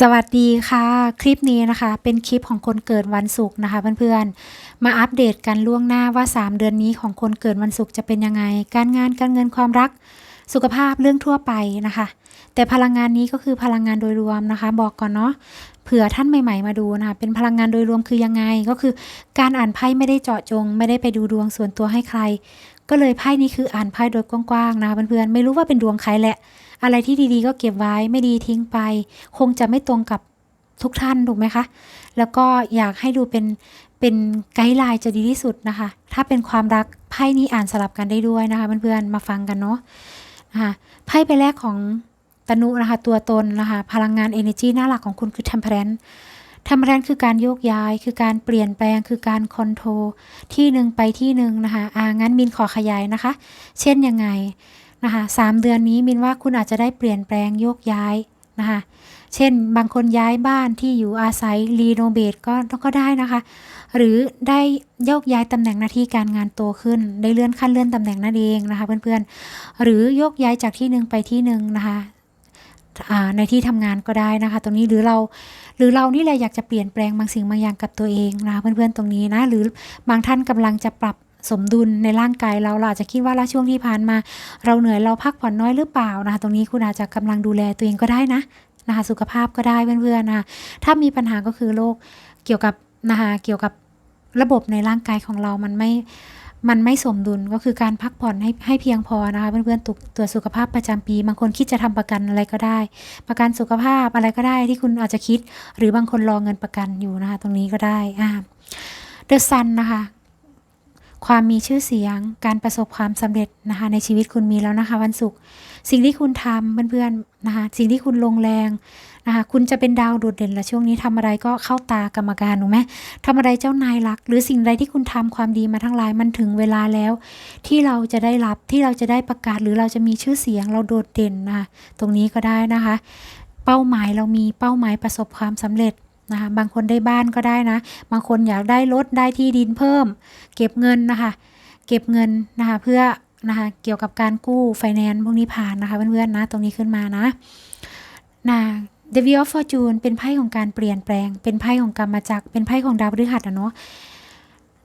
สวัสดีค่ะ คลิปนี้นะคะเป็นคลิปของคนเกิดวันศุกร์นะคะเพื่อนๆ มาอัปเดตกันล่วงหน้าว่า 3 เดือนนี้ของคนเกิดวันศุกร์จะเป็นยังไง การงานการเงินความรัก สุขภาพเรื่องทั่วไปนะคะ แต่พลังงานนี้ก็คือพลังงานโดยรวมนะคะ บอกก่อนเนาะเผื่อท่านใหม่ๆมาดูนะคะเป็นพลังงานโดยรวมคือยังไงก็คือ การอ่านไพ่ไม่ได้เจาะจง ไม่ได้ไปดูดวงส่วนตัวให้ใคร ก็เลยไพ่นี้คืออ่านไพ่โดยกว้างๆนะคะเพื่อนๆไม่รู้ว่าเป็นดวงใครแหละ อะไรที่ดีๆ ก็เก็บไว้ไม่ดีทิ้งไป คงจะไม่ตรงกับทุกท่านถูกไหมคะ แล้วก็อยากให้ดูเป็นเป็นไกด์ไลน์จะดีที่สุดนะคะ ถ้าเป็นความรักไพ่นี้อ่านสลับกันได้ด้วยนะคะเพื่อนๆมาฟังกันเนาะนะคะไพ่ใบแรกของตนุนะคะตัวตนนะคะพลังงาน energy หน้าหลักของคุณคือ temperance temperance คือการโยกย้าย คือการเปลี่ยนแปลง คือการคอนโทรที่หนึ่งไปที่หนึ่งนะคะ อ่างั้นมินขอขยายนะคะ เช่นยังไง นะคะสามเดือนนี้มินว่าคุณอาจจะได้เปลี่ยนแปลงโยกย้ายนะคะเช่นบางคนย้ายบ้านที่อยู่อาศัยรีโนเวทก็ก็ได้นะคะ หรือได้โยกย้ายตำแหน่งหน้าที่การงานโตขึ้น ได้เลื่อนขั้นเลื่อนตำแหน่งนั่นเองนะคะ เพื่อนๆ หรือโยกย้ายจากที่หนึ่งไปที่หนึ่งนะคะในที่ทำงานก็ได้นะคะ ตรงนี้หรือเราหรือเรานี่แหละอยากจะเปลี่ยนแปลงบางสิ่งบางอย่างกับตัวเองนะคะเพื่อนๆตรงนี้นะหรือบางท่านกำลังจะปรับ สมดุลในร่างกายเราเราอาจจะคิดว่าละช่วงที่ผ่านมา เราเหนื่อยเราพักผ่อนน้อยหรือเปล่านะคะตรงนี้คุณอาจจะกำลังดูแลตัวเองก็ได้นะนะคะสุขภาพก็ได้เพื่อนๆนะคะถ้ามีปัญหาก็คือโรคเกี่ยวกับนะคะเกี่ยวกับระบบในร่างกายของเรามันไม่มันไม่สมดุลก็คือการพักผ่อนให้ให้เพียงพอนะคะเพื่อนๆตรวจตรวจสุขภาพประจำปี บางคนคิดจะทำประกันอะไรก็ได้ ประกันสุขภาพอะไรก็ได้ที่คุณอาจจะคิด หรือบางคนรอเงินประกันอยู่นะคะตรงนี้ก็ได้อ่าเดอะซันนะคะ ความมีชื่อเสียง การประสบความสำเร็จนะคะในชีวิตคุณมีแล้วนะคะวันศุกร์สิ่งที่คุณทำเพื่อนๆนะคะสิ่งที่คุณลงแรงนะคะคุณจะเป็นดาวโดดเด่นและช่วงนี้ทำอะไรก็เข้าตากรรมการถูกไหมทำอะไรเจ้านายรัก หรือสิ่งใดที่คุณทำความดีมาทั้งหลายมันถึงเวลาแล้ว ที่เราจะได้รับที่เราจะได้ประกาศหรือเราจะมีชื่อเสียงเราโดดเด่นนะคะตรงนี้ก็ได้นะคะ เป้าหมายเรามีเป้าหมายประสบความสำเร็จ นะคะบางคนได้บ้านก็ได้นะ บางคนอยากได้รถได้ที่ดินเพิ่ม เก็บเงินนะคะ เก็บเงินนะคะเพื่อนะคะเกี่ยวกับการกู้ไฟแนนซ์พวกนี้ผ่านนะคะเพื่อนๆนะตรงนี้ขึ้นมานะนะ The Wheel of Fortune เป็นไพ่ของการเปลี่ยนแปลง เป็นไพ่ของกรรมจักรเป็นไพ่ของดาวพฤหัสอะเนาะ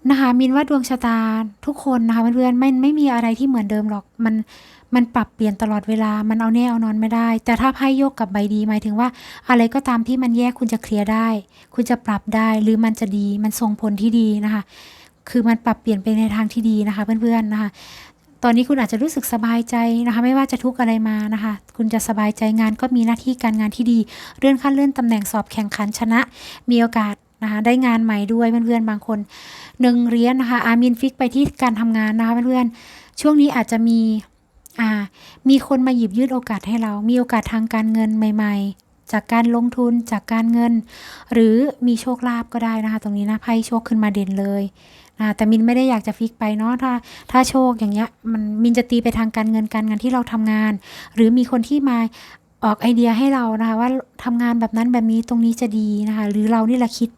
นะคะมินว่าดวงชะตาทุกคนนะคะเพื่อนๆไม่ไม่มีอะไรที่เหมือนเดิมหรอกมัน มันปรับเปลี่ยนตลอดเวลา มันเอาแน่เอานอนไม่ได้ แต่ถ้าไพ่โยกกับใบดีหมายถึงว่า อะไรก็ตามที่มันแยกคุณจะเคลียร์ได้ คุณจะปรับได้ หรือมันจะดี มันส่งผลที่ดีนะคะ คือมันปรับเปลี่ยนไปในทางที่ดีนะคะ เพื่อนๆนะคะ ตอนนี้คุณอาจจะรู้สึกสบายใจนะคะ ไม่ว่าจะทุกข์อะไรมานะคะ คุณจะสบายใจงานก็มีหน้าที่การงานที่ดี เลื่อนขั้นเลื่อนตำแหน่งสอบแข่งขันชนะ มีโอกาสนะคะได้งานใหม่ด้วยเพื่อนๆบางคนหนึ่งเรียนนะคะอามินฟิกไปที่การทำงานนะคะเพื่อนๆช่วงนี้อาจจะมี อ่า มีคนมาหยิบยื่นโอกาสให้เรา มีโอกาสทางการเงินใหม่ ๆ จากการลงทุนจากการเงิน หรือมีโชคลาภก็ได้นะคะ ตรงนี้นะไพ่โชคขึ้นมาเด่นเลยอ่าแต่มินไม่ได้อยากจะฟิกไปเนาะถ้าถ้าโชคอย่างเงี้ยมันมินจะตีไปทางการเงินการงานที่เราทำงาน หรือมีคนที่มาออกไอเดียให้เรานะคะว่าทำงานแบบนั้นแบบนี้ตรงนี้จะดีนะคะ หรือเรานี่แหละคิด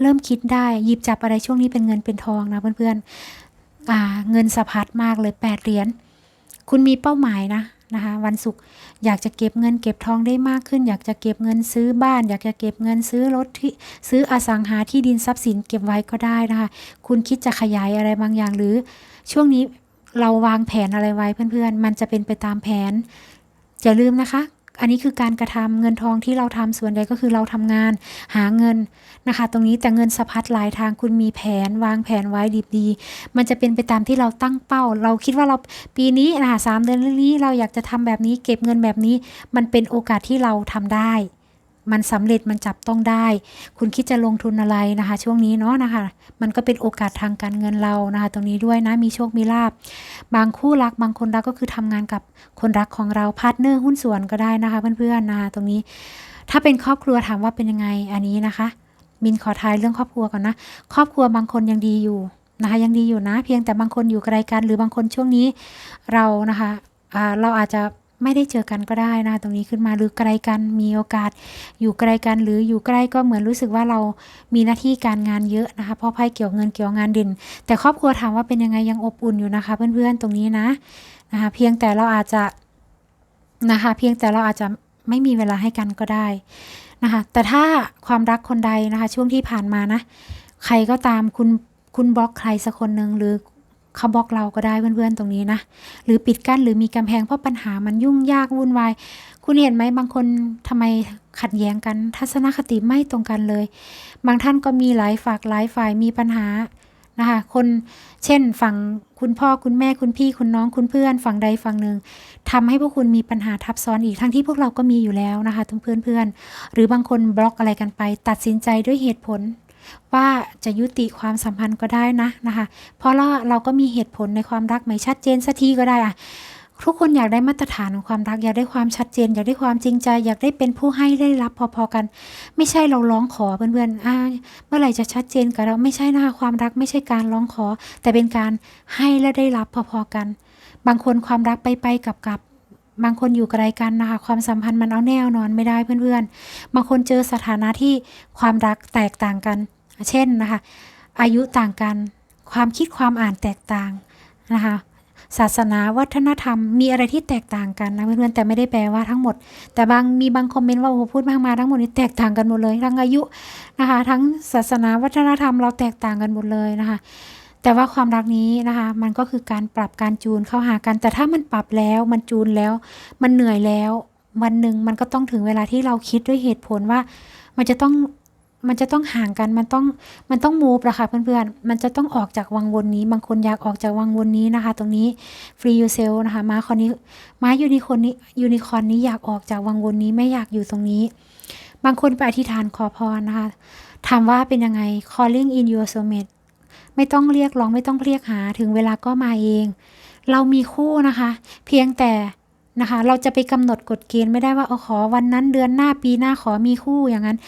เริ่มคิดได้หยิบจับอะไรช่วงนี้เป็นเงินเป็นทองนะเพื่อนๆเงินสะพัดมากเลยแปดเหรียญ คุณมีเป้าหมายนะนะคะวันศุกร์อยากจะเก็บเงินเก็บทองได้มากขึ้น อยากจะเก็บเงินซื้อบ้าน อยากจะเก็บเงินซื้อรถที่ซื้ออสังหาที่ดินทรัพย์สินเก็บไว้ก็ได้นะคะ คุณคิดจะขยายอะไรบางอย่างหรือ ช่วงนี้เราวางแผนอะไรไว้เพื่อนๆ มันจะเป็นไปตามแผนอย่าลืมนะคะ อันนี้คือการกระทำเงินทองที่เราทำส่วนใหญ่ก็คือเราทำงานหาเงินนะคะ ตรงนี้แต่เงินสะพัดหลายทางคุณมีแผนวางแผนไว้ดีดีมันจะเป็นไปตามที่เราตั้งเป้า เราคิดว่าเราปีนี้นะคะสามเดือนนี้เราอยากจะทำแบบนี้ เก็บเงินแบบนี้ มันเป็นโอกาสที่เราทำได้ มันสำเร็จมันจับต้องได้ คุณคิดจะลงทุนอะไรนะคะ ช่วงนี้เนาะนะคะ มันก็เป็นโอกาสทางการเงินเรานะคะ ตรงนี้ด้วยนะมีโชคมีลาบบางคู่รักบางคนรักก็คือทำงานกับคนรักของเราพาร์ทเนอร์หุ้นส่วนก็ได้นะคะ เพื่อนๆนะคะตรงนี้ ถ้าเป็นครอบครัวถามว่าเป็นยังไงอันนี้นะคะมินขอทายเรื่องครอบครัวก่อนนะ ครอบครัวบางคนยังดีอยู่นะคะ ยังดีอยู่นะ เพียงแต่บางคนอยู่ไกลกัน หรือบางคนช่วงนี้เรานะคะเราอาจจะ ไม่ได้เจอกันก็ได้นะตรงนี้ขึ้นมาหรือไกลกันมีโอกาส อยู่ไกลกันหรืออยู่ใกล้ก็เหมือนรู้สึกว่าเรามีหน้าที่การงานเยอะนะคะเพราะไพ่เกี่ยวเงินเกี่ยวงานด่นแต่ครอบครัวถามว่าเป็นยังไงยังอบอุ่นอยู่นะคะ เพื่อนๆตรงนี้นะนะคะเพียงแต่เราอาจจะนะคะเพียงแต่เราอาจจะไม่มีเวลาให้กันก็ได้นะคะแต่ถ้าความรักคนใดนะคะช่วงที่ผ่านมานะ ใครก็ตามคุณคุณบล็อกใครสักคนหนึ่งหรือ เขาบล็อกเราก็ได้เพื่อนๆตรงนี้นะ หรือปิดกั้นหรือมีกำแพงเพราะปัญหามันยุ่งยากวุ่นวาย คุณเห็นไหมบางคนทำไมขัดแย้งกัน ทัศนคติไม่ตรงกันเลย บางท่านก็มีหลายฝากหลายฝ่ายมีปัญหานะคะคนเช่นฝั่งคุณพ่อคุณแม่คุณพี่คุณน้องคุณเพื่อนฝั่งใดฝั่งหนึ่งทำให้พวกคุณมีปัญหาทับซ้อนอีกทั้งที่พวกเราก็มีอยู่แล้วนะคะทุกเพื่อนเพื่อนๆหรือบางคนบล็อกอะไรกันไป ตัดสินใจด้วยเหตุผล ว่าจะยุติความสัมพันธ์ก็ได้นะนะคะ เพราะเราเราก็มีเหตุผลในความรักไม่ชัดเจนสักทีก็ได้อะทุกคนอยากได้มาตรฐานของความรัก อยากได้ความชัดเจน อยากได้ความจริงใจ อยากได้เป็นผู้ให้ได้รับพอๆกัน ไม่ใช่เราร้องขอเพื่อนๆอ่าเมื่อไหร่จะชัดเจนกับเราไม่ใช่นะคะความรักไม่ใช่การร้องขอ แต่เป็นการให้และได้รับพอๆกัน บางคนความรักไปไปๆกับกับๆบางคนอยู่ไกลกันนะคะความสัมพันธ์มันเอาแน่นอนไม่ได้เพื่อนๆ บางคนเจอสถานะที่ความรักแตกต่างกัน เช่นนะคะ อายุต่างกัน ความคิดความอ่านแตกต่างนะคะศาสนาวัฒนธรรมมีอะไรที่แตกต่างกันนะเพื่อนๆแต่ไม่ได้แปลว่าทั้งหมด แต่บางมีบางคอมเมนต์ว่าโอ้พูดมากมาทั้งหมดนี้แตกต่างกันหมดเลยทั้งอายุนะคะ ทั้งศาสนาวัฒนธรรมเราแตกต่างกันหมดเลยนะคะ แต่ว่าความรักนี้นะคะ มันก็คือการปรับการจูนเข้าหากัน แต่ถ้ามันปรับแล้วมันจูนแล้ว มันเหนื่อยแล้ว วันหนึ่งมันก็ต้องถึงเวลาที่เราคิดด้วยเหตุผลว่า มันจะต้อง มันจะต้องห่างกัน มันต้อง มันต้องมูฟอะค่ะเพื่อนๆ มันจะต้องออกจากวังวนนี้ บางคนอยากออกจากวังวนนี้นะคะ ตรงนี้ free yourself นะคะ ม้าคนนี้ ม้ายูนิคอนนี้ ยูนิคอนนี้อยากออกจากวังวนนี้ไม่อยากอยู่ตรงนี้ บางคนไปอธิษฐานขอพรนะคะ ถามว่าเป็นยังไง calling in your soulmate ไม่ต้องเรียกร้อง ไม่ต้องเรียกหา ถึงเวลาก็มาเอง เรามีคู่นะคะ เพียงแต่นะคะเราจะไปกำหนดกฎเกณฑ์ไม่ได้ว่าเอาขอวันนั้นเดือนหน้าปีหน้าขอมีคู่อย่างนั้น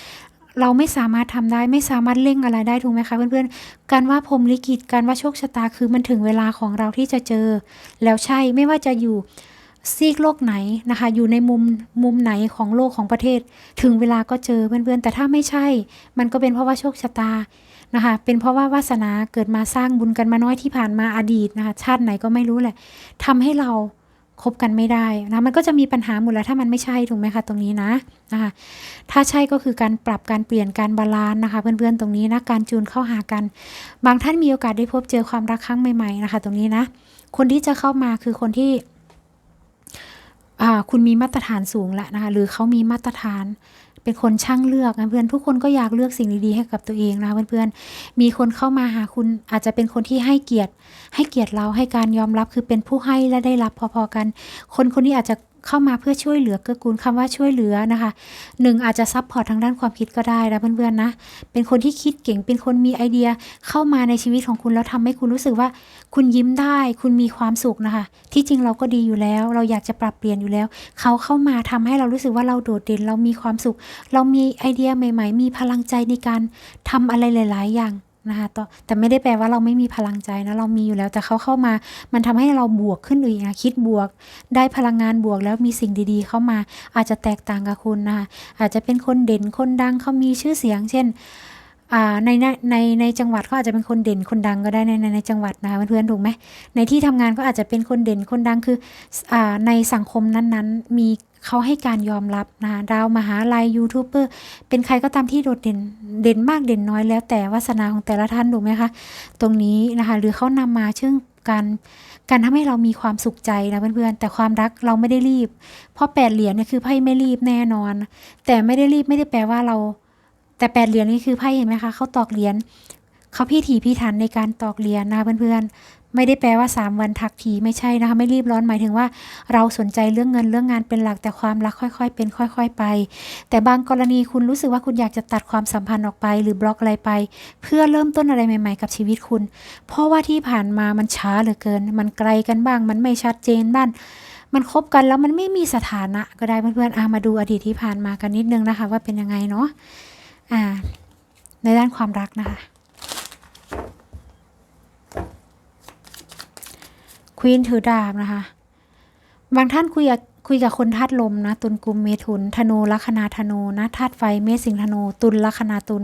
เราไม่สามารถทำได้ไม่สามารถเร่งอะไรได้ถูกไหมคะเพื่อนๆ การว่าพรมลิขิตการว่าโชคชะตาคือมันถึงเวลาของเราที่จะเจอ แล้วใช่ไม่ว่าจะอยู่ซีกโลกไหนนะคะ อยู่ในมุมมุมไหนของโลกของประเทศ ถึงเวลาก็เจอเพื่อนๆ แต่ถ้าไม่ใช่ มันก็เป็นเพราะว่าโชคชะตานะคะ เป็นเพราะว่าวาสนาเกิดมาสร้างบุญกันมาน้อยที่ผ่านมาอดีตนะคะ ชาติไหนก็ไม่รู้แหละทำให้เรา คบกันไม่ได้นะมันก็จะมีปัญหาหมดแล้วถ้ามันไม่ใช่ถูกไหมคะตรงนี้นะนะคะถ้าใช่ก็คือการปรับการเปลี่ยนการบาลานซ์นะคะ เพื่อนๆตรงนี้นะการจูนเข้าหากัน บางท่านมีโอกาสได้พบเจอความรักครั้งใหม่ๆนะคะ ตรงนี้นะ คนที่จะเข้ามาคือคนที่คุณมีมาตรฐานสูงแล้วนะคะหรือเขามีมาตรฐาน เป็นคนช่างเลือกนะเพื่อนทุกคนก็อยากเลือกสิ่งดีๆให้กับตัวเองนะเพื่อนๆมีคนเข้ามาหาคุณอาจจะเป็นคนที่ให้เกียรติ ให้เกียรติเราให้การยอมรับคือเป็นผู้ให้และได้รับพอๆกัน คนคนนี้อาจจะ เข้ามาเพื่อช่วยเหลือเกื้อกูลคำว่าช่วยเหลือนะคะหนึ่งอาจจะซับพอร์ตทางด้านความคิดก็ได้นะเพื่อนๆนะ เป็นคนที่คิดเก่งเป็นคนมีไอเดียเข้ามาในชีวิตของคุณแล้วทำให้คุณรู้สึกว่า คุณยิ้มได้ คุณมีความสุขนะคะ ที่จริงเราก็ดีอยู่แล้ว เราอยากจะปรับเปลี่ยนอยู่แล้ว เขาเข้ามาทำให้เรารู้สึกว่าเราโดดเด่นเรามีความสุข เรามีไอเดียใหม่ ๆ มีพลังใจในการทำอะไรหลาย ๆ อย่าง นะคะต่อแต่ไม่ได้แปลว่าเราไม่มีพลังใจนะเรามีอยู่แล้วแต่เขาเข้ามา มันทำให้เราบวกขึ้นอีกนะคิดบวก ได้พลังงานบวกแล้วมีสิ่งดีๆ เข้ามา อาจจะแตกต่างกับคุณนะคะอาจจะเป็นคนเด่นคนดังเขามีชื่อเสียง เช่นในในในในจังหวัดเขาอาจจะเป็นคนเด่นคนดังก็ได้ในในในจังหวัดนะคะเพื่อนๆถูกไหมในที่ทำงานก็อาจจะเป็นคนเด่นคนดังคืออในสังคมนั้นๆ มี เขาให้การยอมรับนะดาวมหาลัยยูทูบเบอร์เป็นใครก็ตามที่โดดเด่นเด่นมากเด่นน้อยแล้วแต่วาสนาของแต่ละท่านถูกไหมคะ ตรงนี้นะคะหรือเขานำมาเชื่อการการทำให้เรามีความสุขใจนะเพื่อนๆ แต่ความรักเราไม่ได้รีบ เพราะแปดเหรียญเนี่ยคือไพ่ไม่รีบแน่นอน แต่ไม่ได้รีบไม่ได้แปลว่าเรา แต่แปดเหรียญนี่คือไพ่เห็นไหมคะเขาตอกเหรียญ เขาพี่ถีพี่ถันในการตอกเหรียญนะคะเพื่อนๆ ไม่ได้แปลว่า 3 วันทักทีไม่ใช่นะคะ ไม่รีบร้อนหมายถึงว่า เราสนใจเรื่องเงินเรื่องงานเป็นหลักแต่ความรักค่อย ๆ เป็นค่อย ๆ ไป แต่บางกรณีคุณรู้สึกว่าคุณอยากจะตัดความสัมพันธ์ออกไป หรือบล็อกอะไรไป เพื่อเริ่มต้นอะไรใหม่ ๆ กับชีวิตคุณ เพราะว่าที่ผ่านมามันช้าเหลือเกิน มันไกลกันบ้าง มันไม่ชัดเจนบ้างมันคบกันแล้วมันไม่มีสถานะก็ได้เพื่อนๆอามาดูอดีตที่ผ่านมากันนิดนึงนะคะ ว่าเป็นยังไงเนาะอ่าในด้านความรักนะคะ ควีนถือดาบนะคะ บางท่านคุยกับคุยกับคนธาตุลมนะ ตุลกุมเมถุนธนูลัคนาธนูนะธาตุไฟเมษสิงธนู ตุลลัคนาตุล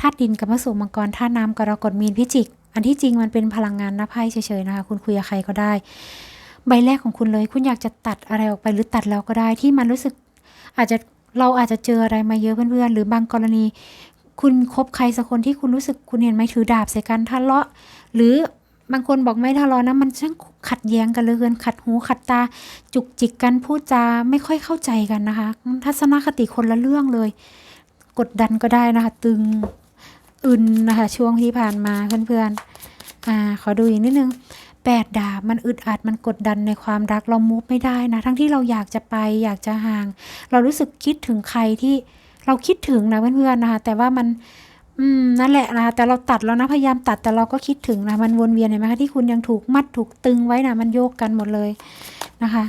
ธาตุดินกับมะสูมังกรธาตุน้ำกรกฎมีนพิจิก อันที่จริงมันเป็นพลังงานนับไพ่เฉยๆนะคะ คุณคุยกับใครก็ได้ ใบแรกของคุณเลย คุณอยากจะตัดอะไรออกไปหรือตัดแล้วก็ได้ที่มันรู้สึกอาจจะเราอาจจะเจออะไรมาเยอะเพื่อนๆหรือบางกรณี คุณคบใครสักคนที่คุณรู้สึกคุณเห็นไหมถือดาบใส่กันทะเลาะ หรือบางคนบอกไม่ทะเลาะนะมันช่างขัดแย้งกันเลยเกินขัดหูขัดตา จุกจิกกันพูดจาไม่ค่อยเข้าใจกันนะคะ ทัศนคติคนละเรื่องเลย กดดันก็ได้นะคะ ตึงอึนนะคะ ช่วงที่ผ่านมาเพื่อนๆอ่าขอดูอีกนิดนึงแปดดาบมันอึดอัดมันกดดันในความรักเรามูฟไม่ได้นะ ทั้งที่เราอยากจะไปอยากจะห่าง เรารู้สึกคิดถึงใครที่ เราคิดถึงนะเพื่อนๆนะคะแต่ว่ามันอืมนั่นแหละนะคะแต่เราตัดแล้วนะพยายามตัดแต่เราก็คิดถึงนะมันวนเวียนเห็นไหมคะที่คุณยังถูกมัดถูกตึงไว้นะมันโยกกันหมดเลยนะคะ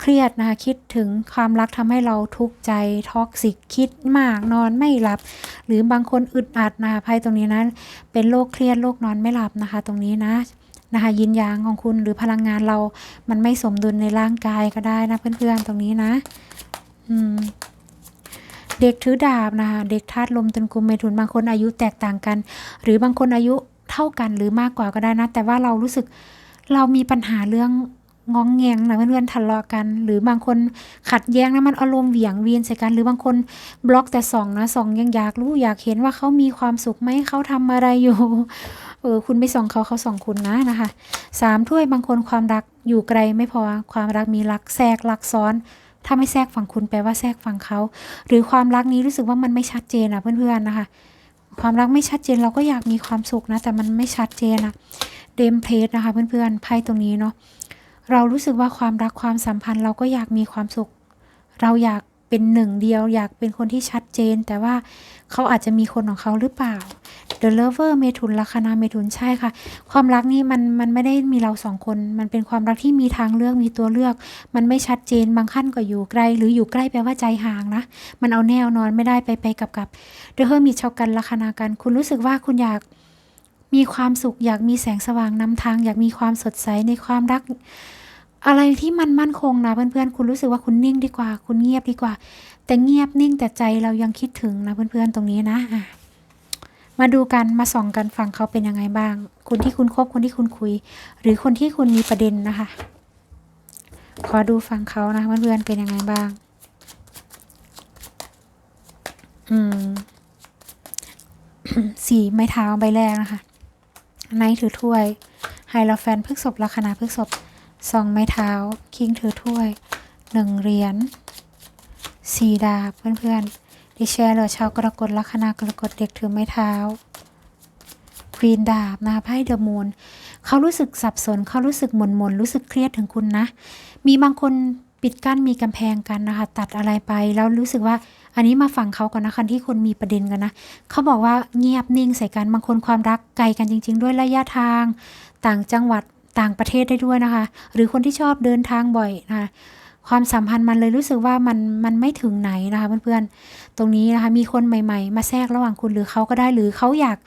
เครียดนะคะคิดถึงความรักทำให้เราทุกข์ใจท็อกซิกคิดมากนอนไม่หลับ หรือบางคนอึดอัดนะคะภัยตรงนี้นะเป็นโรคเครียดโรคนอนไม่หลับนะคะ ตรงนี้นะนะคะยินยางของคุณหรือพลังงานเรามันไม่สมดุลในร่างกายก็ได้นะเพื่อนๆตรงนี้นะ เด็กถือดาบนะคะ เด็กธาตุลมตุนกุมเมถุนบางคนอายุแตกต่างกัน หรือบางคนอายุเท่ากันหรือมากกว่าก็ได้นะ แต่ว่าเรารู้สึกเรามีปัญหาเรื่องงองแงงนะเพื่อนๆทะเลาะกัน หรือบางคนขัดแย้งนะมันอารมณ์เหวี่ยงเวียนใส่กัน หรือบางคนบล็อกแต่ส่องนะส่องยังอยากรู้อยากเห็นว่าเขามีความสุขไหมเขาทำอะไรอยู่เออคุณไม่ส่องเขาเขาส่องคุณนะนะคะสามถ้วยบางคนความรักอยู่ไกลไม่พอความรักมีรักแทรกรักซ้อน ถ้าไม่แทรกฝั่งคุณแปลว่าแทรกฝั่งเขา หรือความรักนี้รู้สึกว่ามันไม่ชัดเจนอะเพื่อนๆนะคะ ความรักไม่ชัดเจนเราก็อยากมีความสุขนะ แต่มันไม่ชัดเจนอะเดมเพลสนะคะ เพื่อนๆไพ่ตรงนี้เนาะเรารู้สึกว่าความรักความสัมพันธ์เราก็อยากมีความสุข เราอยากเป็นหนึ่งเดียว อยากเป็นคนที่ชัดเจน แต่ว่าเขาอาจจะมีคนของเขาหรือเปล่า The Lover เมถุนลัคนาเมถุนใช่ค่ะ ความรักนี่มันมันไม่ได้มีเราสองคน มันเป็นความรักที่มีทางเลือกมีตัวเลือก มันไม่ชัดเจนบางขั้นก็อยู่ไกล หรืออยู่ใกล้แปลว่าใจห่างนะ มันเอาแนวนอนไม่ได้ไปไปกับกับเดอะเฮอร์มีชาวกันลัคนากัน คุณรู้สึกว่าคุณอยากมีความสุข อยากมีแสงสว่างนำทาง อยากมีความสดใสในความรักอะไรที่มันมั่นคงนะเพื่อนๆ คุณรู้สึกว่าคุณนิ่งดีกว่า คุณเงียบดีกว่า แต่เงียบนิ่งแต่ใจเรายังคิดถึงนะเพื่อนๆ ตรงนี้นะอะ มาดูกันมาส่องกันฝั่งเขาเป็นยังไงบ้าง คนที่คุณคบคนที่คุณคุย หรือคนที่คุณมีประเด็นนะคะ ขอดูฝั่งเขานะเพื่อนๆเป็นยังไงบ้าง อืมสี่ไม้เท้าใบแรกนะคะไนท์ถือถ้วยไฮโลแฟนพฤกษบลัคนาพฤกษบสองไม้เท้า คิงถือถ้วยหนึ่งเหรียญสี่ดาบเพื่อนๆ ดิแชร์เหลือชาวกรกฎลัคนากรกฎเด็กถือไม้เท้าควีนดาบนะคะไพ่เดอะมูนเขารู้สึกสับสนเขารู้สึกหม่นหม่นรู้สึกเครียดถึงคุณนะ มีบางคนปิดกั้นมีกำแพงกันนะคะ ตัดอะไรไปแล้วรู้สึกว่าอันนี้มาฟังเขาก่อนนะคันที่คนมีประเด็นกันนะเขาบอกว่าเงียบนิ่งใส่กันบางคนความรักไกลกันจริง ๆ ด้วยระยะทาง ต่างจังหวัดต่างประเทศได้ด้วยนะคะ หรือคนที่ชอบเดินทางบ่อยนะคะ ความสัมพันธ์มันเลยรู้สึกว่ามันมันไม่ถึงไหนนะคะเพื่อนๆ ตรงนี้นะคะมีคนใหม่ ๆ มาแทรกระหว่างคุณหรือเขาก็ได้หรือเขาอยาก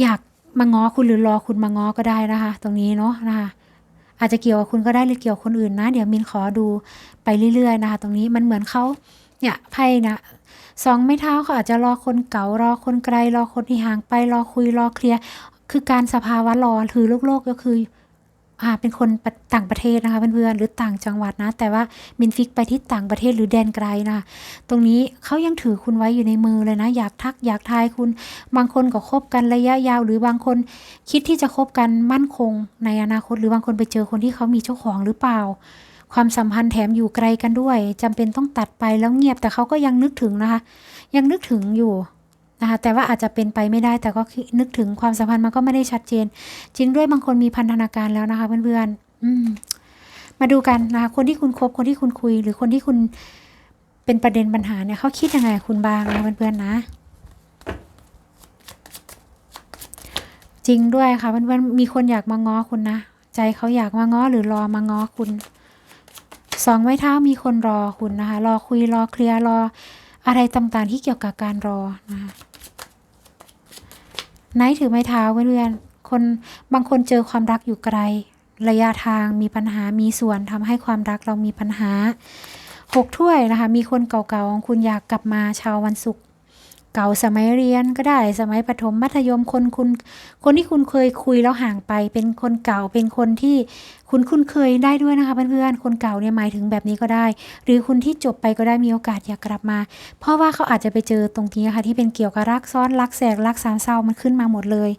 อยากมาง้อคุณหรือรอคุณมาง้อก็ได้นะคะ ตรงนี้เนาะนะคะอาจจะเกี่ยวกับคุณก็ได้หรือเกี่ยวกับคนอื่นนะ เดี๋ยวมินขอดูไปเรื่อยๆนะคะ ตรงนี้มันเหมือนเขาเนี่ยไพ่นะสองไม่เท้าเขาอาจจะรอคนเก่ารอคนไกลรอคนที่ห่างไปรอคุยรอเคลียร์คือการสภาวะรอคือโลกโลกก็คือ เป็นคนต่างประเทศนะคะเพื่อนๆหรือต่างจังหวัดนะ แต่ว่ามินฟิกไปที่ต่างประเทศหรือแดนไกลนะคะตรงนี้เขายังถือคุณไว้อยู่ในมือเลยนะ อยากทักอยากทายคุณ บางคนก็คบกันระยะยาว หรือบางคนคิดที่จะคบกันมั่นคงในอนาคต หรือบางคนไปเจอคนที่เขามีเจ้าของหรือเปล่าความสัมพันธ์แถมอยู่ไกลกันด้วยจำเป็นต้องตัดไปแล้วเงียบแต่เขาก็ยังนึกถึงนะคะ ยังนึกถึงอยู่ นะคะแต่ว่าอาจจะเป็นไปไม่ได้แต่ก็นึกถึงความสัมพันธ์มันก็ไม่ได้ชัดเจน จริงด้วยบางคนมีพันธนาการแล้วนะคะเพื่อนๆอืมมาดูกันนะคะคนที่คุณคบคนที่คุณคุย หรือคนที่คุณเป็นประเด็นปัญหาเนี่ยเขาคิดยังไงคุณบ้างนะเพื่อนๆนะ จริงด้วยค่ะเพื่อนๆมีคนอยากมาง้อคุณนะใจเขาอยากมาง้อหรือรอมาง้อคุณสองไม้เท้ามีคนรอคุณนะคะ รอคุยรอเคลียร์รออะไรต่างๆที่เกี่ยวกับการรอนะคะ ไนท์ถือไม้เท้าเพื่อนๆคนบางคนเจอความรักอยู่ไกล ระยะทางมีปัญหามีส่วนทำให้ความรักเรามีปัญหาหกถ้วยนะคะ มีคนเก่าๆของคุณอยากกลับมาชาววันศุกร์ เก่าสมัยเรียนก็ได้สมัยประถมมัธยมคนคุณ คนที่คุณเคยคุยแล้วห่างไป เป็นคนเก่าเป็นคนที่คุณคุ้นเคยได้ด้วยนะคะเพื่อนๆคนเก่าเนี่ยหมายถึงแบบนี้ก็ได้ หรือคุณที่จบไปก็ได้มีโอกาสอยากกลับมา เพราะว่าเขาอาจจะไปเจอตรงนี้นะคะที่เป็นเกี่ยวกับรักซ้อนรักแสกรักสามเศร้ามันขึ้นมาหมดเลย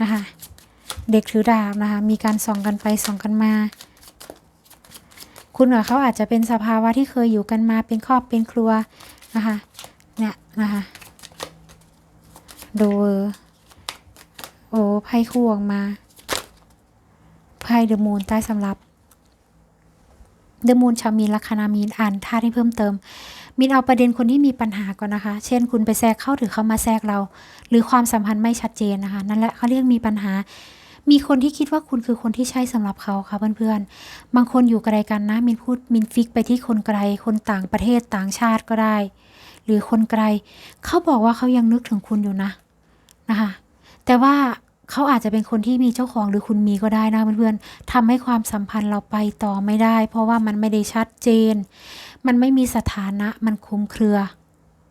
นะคะเด็กถือดาบนะคะมีการส่องกันไปส่องกันมาคุณกับเขาอาจจะเป็นสภาวะที่เคยอยู่กันมาเป็นครอบเป็นครัวนะคะเนี่ยนะคะ ดูโอ้ไพ่คู่ออกมาไพ่เดอะมูนใต้สำรับเดอะมูนชาวมีนลัคนามีนอ่านท่าให้เพิ่มเติมมินเอาประเด็นคนที่มีปัญหาก่อนนะคะ เช่น คุณไปแทรกเข้าหรือเขามาแทรกเรา หรือความสัมพันธ์ไม่ชัดเจนนะคะ นั่นแหละเขาเรียกมีปัญหา มีคนที่คิดว่าคุณคือคนที่ใช่สำหรับเขาค่ะเพื่อนๆ บางคนอยู่ไกลกันนะ มินพูดมินฟิกไปที่คนไกล คนต่างประเทศต่างชาติก็ได้ หรือคนไกล เขาบอกว่าเขายังนึกถึงคุณอยู่นะ นะคะ แต่ว่าเขาอาจจะเป็นคนที่มีเจ้าของหรือคุณมีก็ได้นะเพื่อนๆทำให้ความสัมพันธ์เราไปต่อไม่ได้ เพราะว่ามันไม่ได้ชัดเจน มันไม่มีสถานะมันคลุมเครือ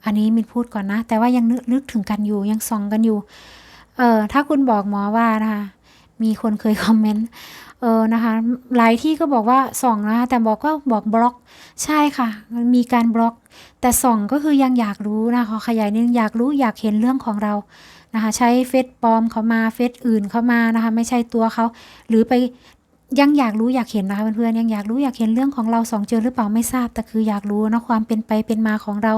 อันนี้มินพูดก่อนนะ แต่ว่ายังนึกนึกถึงกันอยู่ยังส่องกันอยู่ เออถ้าคุณบอกหมอว่านะคะมีคนเคยคอมเมนต์เออนะคะ หลายที่ก็บอกว่าส่องนะแต่บอกก็บอกบล็อกใช่ค่ะ มีการบล็อก แต่ส่องก็คือยังอยากรู้นะคะขอขยายนึงอยากรู้อยากเห็นเรื่องของเรา นะคะ ใช้เฟซปลอมเขามาเฟซอื่นเขามานะคะ ไม่ใช่ตัวเขาหรือไปยังอยากรู้อยากเห็นนะคะเพื่อนๆยังอยากรู้อยากเห็นเรื่องของเราสองเจอหรือเปล่าไม่ทราบแต่คืออยากรู้นะความเป็นไปเป็นมาของเรา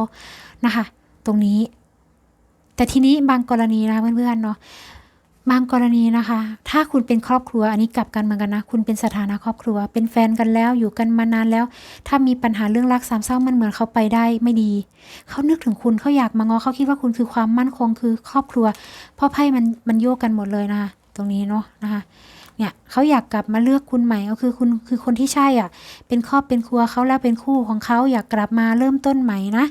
นะคะ ตรงนี้ แต่ทีนี้บางกรณีนะเพื่อนๆเนาะ บางกรณีนะคะ ถ้าคุณเป็นครอบครัวอันนี้กลับกันเหมือนกันนะ คุณเป็นสถานะครอบครัว เป็นแฟนกันแล้วอยู่กันมานานแล้ว ถ้ามีปัญหาเรื่องรักสามเศร้ามันเหมือนเขาไปได้ไม่ดี เขานึกถึงคุณเขาอยากมางอเขาคิดว่าคุณคือความมั่นคงคือครอบครัว เพราะไพ่มันมันโยกกันหมดเลยนะคะตรงนี้เนาะนะคะ เนี่ยเขาอยากกลับมาเลือกคุณใหม่ก็คือคุณคือคนที่ใช่อะ เป็นครอบเป็นครัวเขาแล้วเป็นคู่ของเขาอยากกลับมาเริ่มต้นใหม่นะ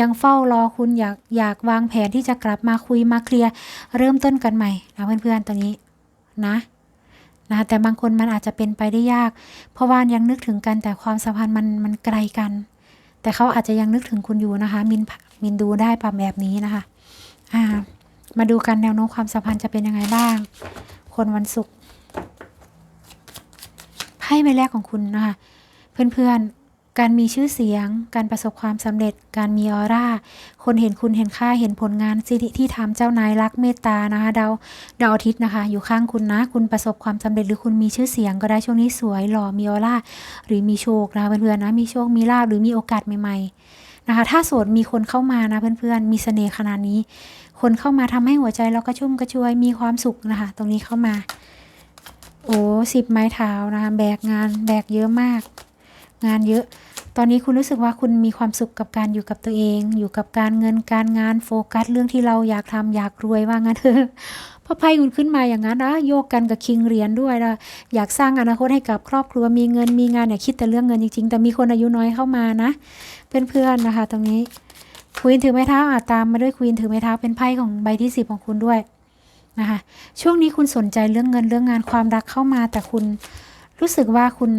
ยังเฝ้ารอคุณอยากอยากวางแผนที่จะกลับมาคุยมาเคลียร์เริ่มต้นกันใหม่นะเพื่อนๆตรงนี้นะนะแต่บางคนมันอาจจะเป็นไปได้ยาก เพราะว่ายังนึกถึงกันแต่ความสัมพันธ์มันมันไกลกัน แต่เขาอาจจะยังนึกถึงคุณอยู่นะคะ มินมินดูได้ปรับแบบนี้นะคะอ่ามาดูกันแนวโน้มความสัมพันธ์จะเป็นยังไงบ้าง คนวันศุกร์ พ่ใบแรกของคุณนะคะ เพื่อนๆ การมีชื่อเสียง การประสบความสำเร็จ การมีออร่า คนเห็นคุณเห็นค่าเห็นผลงานสิทธิที่ทำเจ้านายรักเมตตานะคะดาวดาวอาทิตย์นะคะ อยู่ข้างคุณนะ คุณประสบความสำเร็จหรือคุณมีชื่อเสียงก็ได้ช่วงนี้สวยหล่อมีออร่า หรือมีโชคนะเพื่อนๆนะมีโชคมีลาภหรือมีโอกาสใหม่ๆนะคะ ถ้าโสดมีคนเข้ามานะเพื่อนๆมีเสน่ห์ขนาดนี้ คนเข้ามาทำให้หัวใจเรากระชุ่มกระชวยมีความสุขนะคะ ตรงนี้เข้ามา อ้สิบไม้เท้านะคะแบกงานแบกเยอะมาก งานเยอะ ตอนนี้คุณรู้สึกว่าคุณมีความสุขกับการอยู่กับตัวเอง อยู่กับการเงินการงานโฟกัสเรื่องที่เราอยากทำอยากรวยว่างั้นเถอะพราะไพ่คุณขึ้นมาอย่างนั้นนะโยกกันกับคิงเหรียญด้วยนะอยากสร้างอนาคตให้กับครอบครัวมีเงินมีงานเนี่ยคิดแต่เรื่องเงินจริง ๆ แต่มีคนอายุน้อยเข้ามานะเพื่อนๆนะคะ ตรงนี้ควีนถือไม้เท้าอาจตามมาด้วยควีนถือไม้เท้าเป็นไพ่ของใบที่สิบของคุณด้วย นะคะ ช่วงนี้คุณสนใจเรื่องเงินเรื่องงานความรักเข้ามา แต่คุณรู้สึกว่าคุณ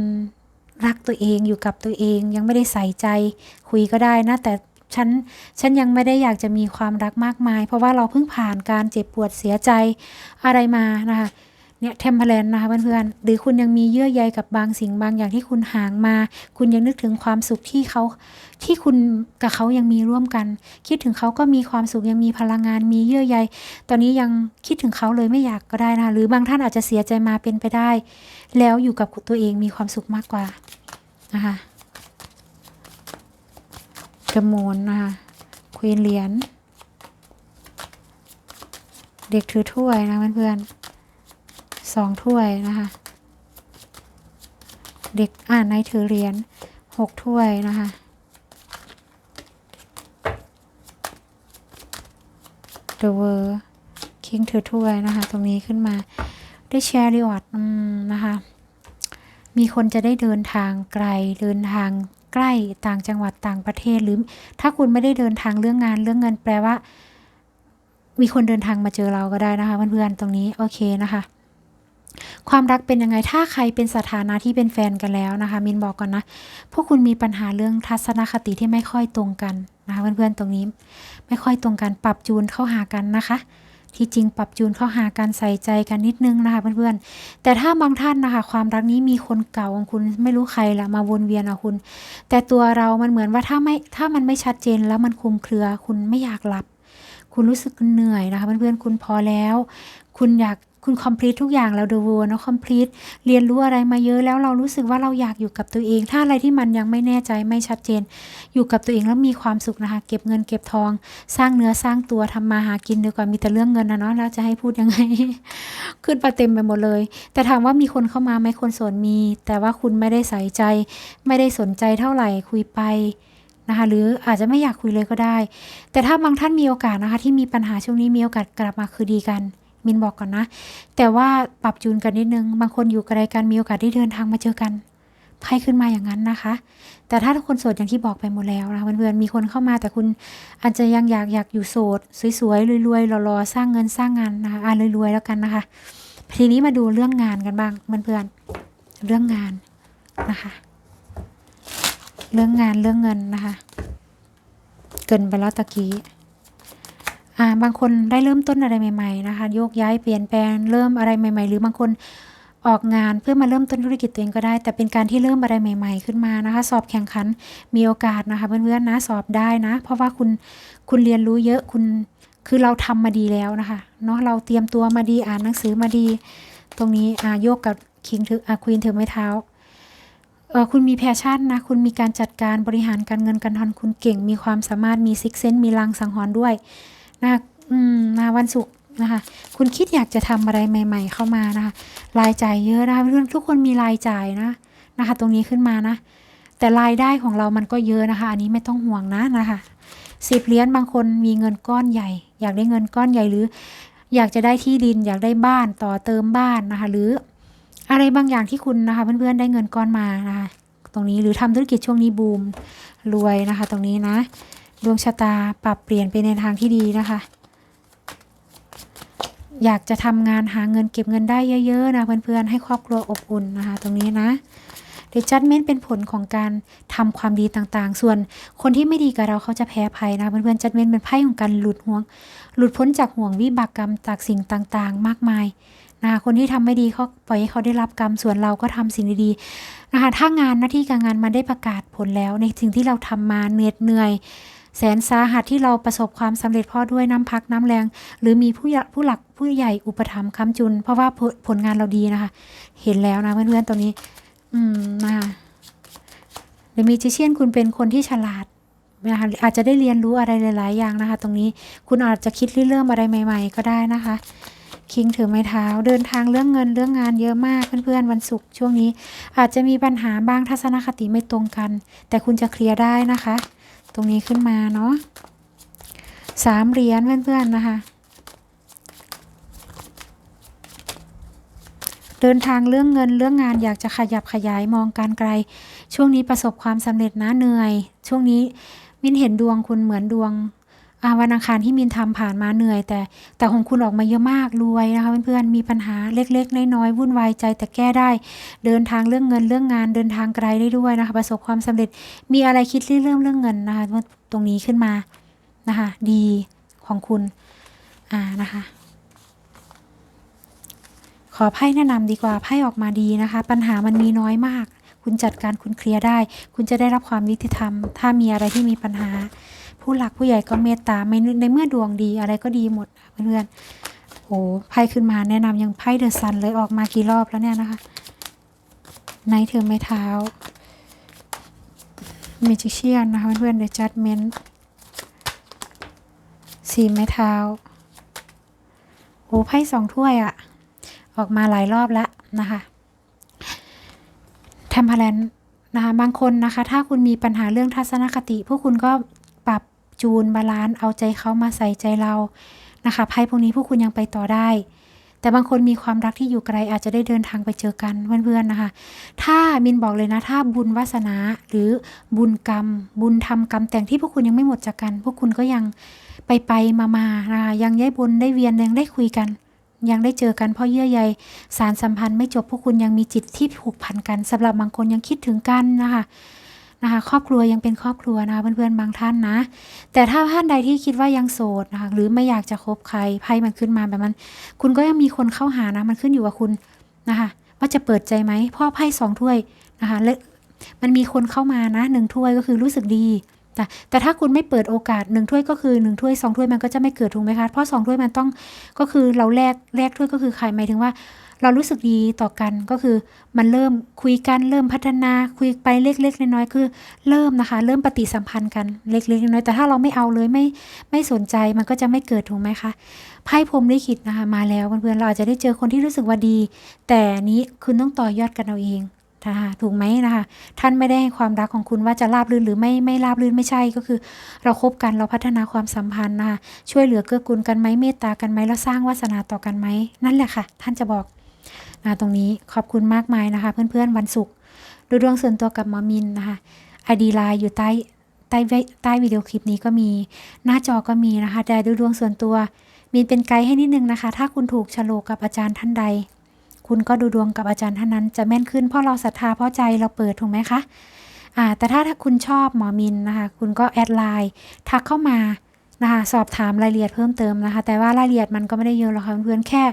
รักตัวเองอยู่กับตัวเอง ยังไม่ได้ใส่ใจคุยก็ได้นะ แต่ฉันฉันยังไม่ได้อยากจะมีความรักมากมาย เพราะว่าเราเพิ่งผ่านการเจ็บปวดเสียใจอะไรมานะคะ เนี่ยเทมเพลนนะคะเพื่อนๆหรือคุณยังมีเยื่อใยกับบางสิ่งบางอย่างที่คุณห่างมา คุณยังนึกถึงความสุขที่เขาที่คุณกับเขายังมีร่วมกัน คิดถึงเขาก็มีความสุขยังมีพลังงานมีเยื่อใย ตอนนี้ยังคิดถึงเขาเลยไม่อยากก็ได้นะหรือบางท่านอาจจะเสียใจมาเป็นไปได้ แล้วอยู่กับตัวเองมีความสุขมากกว่านะคะกระโมนนะคะควีนเหรียญเด็กถือถ้วยนะเพื่อนๆ สองถ้วยนะคะ เด็กอ่านในถือเหรียญหกถ้วยนะคะเดอะเวอร์คิงถือถ้วยนะคะ ตรงนี้ขึ้นมาได้แชร์รีวอร์ดนะคะ มีคนจะได้เดินทางไกลเดินทางใกล้ต่างจังหวัดต่างประเทศหรือ ถ้าคุณไม่ได้เดินทางเรื่องงานเรื่องเงินแปลว่า มีคนเดินทางมาเจอเราก็ได้นะคะเพื่อนๆตรงนี้โอเคนะคะ ความรักเป็นยังไงถ้าใครเป็นสถานะที่เป็นแฟนกันแล้วนะคะ มินบอกก่อนนะ พวกคุณมีปัญหาเรื่องทัศนคติที่ไม่ค่อยตรงกันนะคะเพื่อนๆตรงนี้ ไม่ค่อยตรงกันปรับจูนเข้าหากันนะคะ ที่จริงปรับจูนเข้าหากันใส่ใจกันนิดนึงนะคะเพื่อนๆแต่ถ้าบางท่านนะคะ ความรักนี้มีคนเก่าของคุณไม่รู้ใครละมาวนเวียนเอาคุณ แต่ตัวเรามันเหมือนว่าถ้าไม่ถ้ามันไม่ชัดเจนแล้วมันคลุมเครือคุณไม่อยากหลับ คุณรู้สึกเหนื่อยนะคะเพื่อนๆคุณพอแล้ว คุณอยาก คุณคอมพลีททุกอย่างแล้วเดอะวเนาะคอมพลีทเรียนรู้อะไรมาเยอะแล้วเรารู้สึกว่าเราอยากอยู่กับตัวเอง ถ้าอะไรที่มันยังไม่แน่ใจไม่ชัดเจน อยู่กับตัวเองแล้วมีความสุขนะคะ เก็บเงินเก็บทอง สร้างเนื้อสร้างตัวทำมาหากินดีกว่ามีแต่เรื่องเงินนะเนาะแล้วจะให้พูดยังไง ขึ้นมาเต็มไปหมดเลย แต่ถามว่ามีคนเข้ามาไหมคนสดมี แต่ว่าคุณไม่ได้ใส่ใจ ไม่ได้สนใจเท่าไหร่คุยไปนะคะหรืออาจจะไม่อยากคุยเลยก็ได้ แต่ถ้าบางท่านมีโอกาสนะคะที่มีปัญหาช่วงนี้มีโอกาสกลับมาคือดีกัน มินบอกก่อนนะ แต่ว่าปรับจูนกันนิดนึง บางคนอยู่ไกลกันมีโอกาสได้เดินทางมาเจอกันไพ่ขึ้นมาอย่างนั้นนะคะ แต่ถ้าทุกคนโสดอย่างที่บอกไปหมดแล้วนะเพื่อนๆมีคนเข้ามาแต่คุณอาจจะยังอยากอยากอยู่โสด สวยๆรวยๆรอๆสร้างเงินสร้างงานนะคะอ่ารวยๆแล้วกันนะคะ ทีนี้มาดูเรื่องงานกันบ้างเพื่อนๆเรื่องงานนะคะ เรื่องงานเรื่องเงินนะคะ เกินไปแล้วตะกี้ อ่าบางคนได้เริ่มต้นอะไรใหม่ๆนะคะ โยกย้ายเปลี่ยนแปลงเริ่มอะไรใหม่ ๆ หรือบางคนออกงานเพื่อมาเริ่มต้นธุรกิจตัวเองก็ได้ แต่เป็นการที่เริ่มอะไรใหม่ ๆ ขึ้นมานะคะ สอบแข่งขันมีโอกาสนะคะเพื่อนๆนะสอบได้นะ เพราะว่าคุณคุณเรียนรู้เยอะคุณคือเราทำมาดีแล้วนะคะเนาะเราเตรียมตัวมาดีอ่านหนังสือมาดี ตรงนี้อาโยกกับคิงถืออาควีนถือไม้เท้าเออคุณมีแพชชั่นนะ คุณมีการจัดการบริหารการเงินการทอนคุณเก่ง มีความสามารถมีซิกเซนมีลังสังหรณ์ด้วย นะอืมนะวันศุกร์นะคะ คุณคิดอยากจะทำอะไรใหม่ ๆ เข้ามานะคะรายจ่ายเยอะนะคะเพื่อนทุกคนมีรายจ่ายนะนะคะ ตรงนี้ขึ้นมานะ แต่รายได้ของเรามันก็เยอะนะคะ อันนี้ไม่ต้องห่วงนะนะคะสิบเหรียญบางคนมีเงินก้อนใหญ่ อยากได้เงินก้อนใหญ่หรือ อยากจะได้ที่ดิน อยากได้บ้านต่อเติมบ้านนะคะ หรืออะไรบางอย่างที่คุณนะคะ เพื่อนๆได้เงินก้อนมานะคะ ตรงนี้หรือทำธุรกิจช่วงนี้บูมรวยนะคะ ตรงนี้นะ ดวงชะตาปรับเปลี่ยนไปในทางที่ดีนะคะ อยากจะทำงานหาเงินเก็บเงินได้เยอะๆนะเพื่อนๆให้ครอบครัวอบอุ่นนะคะ ตรงนี้นะเดจัดเมนเป็นผลของการทำความดีต่างๆ ส่วนคนที่ไม่ดีกับเราเขาจะแพ้ภัยนะเพื่อนๆจัดเมนเป็นไพ่ของการหลุดห่วง หลุดพ้นจากห่วงวิบากกรรมจากสิ่งต่างๆ มากมายนะคะคนที่ทำไม่ดีเขาปล่อยให้เขาได้รับกรรม ส่วนเราก็ทำสิ่งดีๆนะคะถ้างานหน้าที่การงานมันได้ประกาศผลแล้ว ในสิ่งที่เราทำมาเหน็ดเหนื่อย แสนสาหัสที่เราประสบความสำเร็จเพ่อด้วยน้ำพักน้ำแรง หรือมีผู้ผู้หลักผู้ใหญ่อุปถัมภ์ค้ำจุน เพราะว่าผลผลงานเราดีนะคะ เห็นแล้วนะเพื่อนๆตรงนี้ อืมนะคะเดมีจิเชียนคุณเป็นคนที่ฉลาดนะคะอาจจะได้เรียนรู้อะไรหลาย ๆ อย่างนะคะ ตรงนี้คุณอาจจะคิดเรื่องอะไรใหม่ ๆ ก็ได้นะคะคิงถือไม้เท้าเดินทางเรื่องเงินเรื่องงานเยอะมากเพื่อนๆวันศุกร์ช่วงนี้ อาจจะมีปัญหาบ้างทัศนคติไม่ตรงกัน แต่คุณจะเคลียร์ได้นะคะ ตรงนี้ขึ้นมาเนาะสามเหรียญเพื่อนๆนะคะ เดินทางเรื่องเงินเรื่องงานอยากจะขยับขยายมองการไกล ช่วงนี้ประสบความสำเร็จนะเหนื่อย ช่วงนี้มินเห็นดวงคุณเหมือนดวง วันอังคารที่มินทำผ่านมาเหนื่อย แต่แต่ของคุณออกมาเยอะมากรวยนะคะเพื่อนๆมีปัญหาเล็กๆน้อยๆวุ่นวายใจแต่แก้ได้ เดินทางเรื่องเงินเรื่องงานเดินทางไกลได้ด้วยนะคะ ประสบความสำเร็จมีอะไรคิดเรื่องเรื่องเงินนะคะตรงนี้ขึ้นมานะคะ ดีของคุณอ่านะคะขอไพ่แนะนำดีกว่าไพ่ออกมาดีนะคะ ปัญหามันมีน้อยมาก คุณจัดการคุณเคลียร์ได้ คุณจะได้รับความยุติธรรม ถ้ามีอะไรที่มีปัญหา ผู้หลักผู้ใหญ่ก็เมตตาในเมื่อดวงดีอะไรก็ดีหมดเพื่อนๆโอ้ไพ่ขึ้นมาแนะนำยังไพ่เดอะซันเลยออกมากี่รอบแล้วเนี่ยนะคะไนท์เธอไม่เท้าเมจิเชียนนะคะเพื่อนๆเดอะจัดเมนสีไม้เท้าโอ้ไพ่สองถ้วยอะออกมาหลายรอบแล้วนะคะทมเพลนนะคะบางคนนะคะ ถ้าคุณมีปัญหาเรื่องทัศนคติ พวกคุณก็ จูนบาลานซ์เอาใจเขามาใส่ใจเรานะคะไพ่พวกนี้พวกคุณยังไปต่อได้ แต่บางคนมีความรักที่อยู่ไกลอาจจะได้เดินทางไปเจอกันเพื่อนๆนะคะ ถ้ามินบอกเลยนะถ้าบุญวาสนาหรือบุญกรรม บุญทำกรรมแต่งที่พวกคุณยังไม่หมดจากกัน พวกคุณก็ยังไปไปมามานะคะยังได้บุญได้เวียนยังได้คุยกัน ยังได้เจอกันเพราะเยื่อใยสารสัมพันธ์ไม่จบพวกคุณยังมีจิตที่ผูกพันกันสำหรับบางคนยังคิดถึงกันนะคะ นะคะ ครอบครัวยังเป็นครอบครัวนะคะเพื่อนๆบางท่านนะ แต่ถ้าท่านใดที่คิดว่ายังโสดนะคะหรือไม่อยากจะคบใครไพ่มันขึ้นมาแบบนั้นคุณก็ยังมีคนเข้าหานะมันขึ้นอยู่กับคุณนะคะ ว่าจะเปิดใจไหมพ่อไพ่สองถ้วยนะคะและมันมีคนเข้ามานะหนึ่งถ้วยก็คือรู้สึกดีแต่แต่ถ้าคุณไม่เปิดโอกาสหนึ่งถ้วยก็คือหนึ่งถ้วยสองถ้วยมันก็จะไม่เกิดถูกไหมคะเพราะสองถ้วยมันต้องก็คือเราแลกแลกถ้วยก็คือใครหมายถึงว่า เรารู้สึกดีต่อกันก็คือมันเริ่มคุยกันเริ่มพัฒนาคุยไปเล็กๆน้อยๆคือ เริ่มนะคะ เริ่มปฏิสัมพันธ์กันเล็กๆน้อยๆแต่ถ้าเราไม่เอาเลยไม่ไม่สนใจมันก็จะไม่เกิดถูกไหมคะไพ่พรมลิขิตนะคะมาแล้วเพื่อนๆเราอาจจะได้เจอคนที่รู้สึกว่าดี แต่นี้คุณต้องต่อยอดกันเอาเองนะคะถูกไหมนะคะ ท่านไม่ได้ให้ความรักของคุณว่าจะราบรื่นหรือไม่ไม่ราบรื่นไม่ใช่ก็คือ เราคบกันเราพัฒนาความสัมพันธ์นะคะช่วยเหลือเกื้อกูลกันไหมเมตตากันไหมแล้วสร้างวาสนาต่อกันไหมนั่นแหละค่ะ ท่านจะบอก ตรงนี้ขอบคุณมากมายนะคะ เพื่อนๆวันศุกร์ดูดวงส่วนตัวกับหมอมินนะคะไอดีไลน์อยู่ใต้ใต้ใต้วิดีโอคลิปนี้ก็มี หน้าจอก็มีนะคะแต่ดูดวงส่วนตัวมินเป็นไกด์ให้นิดนึงนะคะ ถ้าคุณถูกฉลกกับอาจารย์ท่านใด คุณก็ดูดวงกับอาจารย์ท่านนั้น จะแม่นขึ้นเพราะเราศรัทธาเพราะใจเราเปิดถูกไหมคะอ่าแต่ถ้าถ้าคุณชอบหมอมินนะคะ คุณก็แอดไลน์ทักเข้ามานะคะสอบถามรายละเอียดเพิ่มเติมนะคะ แต่ว่ารายละเอียดมันก็ไม่ได้เยอะหรอกค่ะเพื่อนๆแค่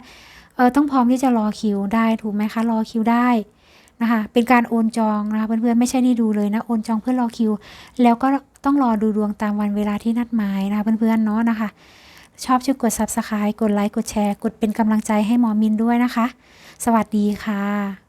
เออต้องพร้อมที่จะรอคิวได้ถูกไหมคะรอคิวได้นะคะเป็นการโอนจองนะคะเพื่อนๆไม่ใช่นี่ดูเลยนะโอนจองเพื่อรอคิว แล้วก็ต้องรอดูดวงตามวันเวลาที่นัดหมายนะคะเพื่อนๆเนาะนะคะ ชอบช่วยกด subscribe กดไลค์กดแชร์ กดเป็นกำลังใจให้หมอมินด้วยนะคะ สวัสดีค่ะ